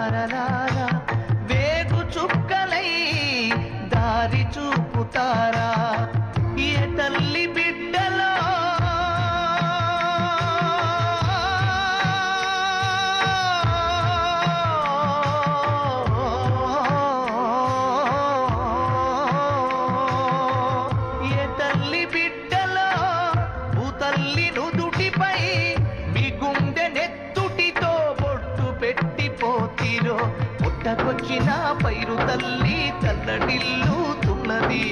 తారలారా వేగు చుక్కలై దారి చూపుతారు? పుట్టకొచ్చిన పైరు తల్లి తల్లటిల్లు తున్నది.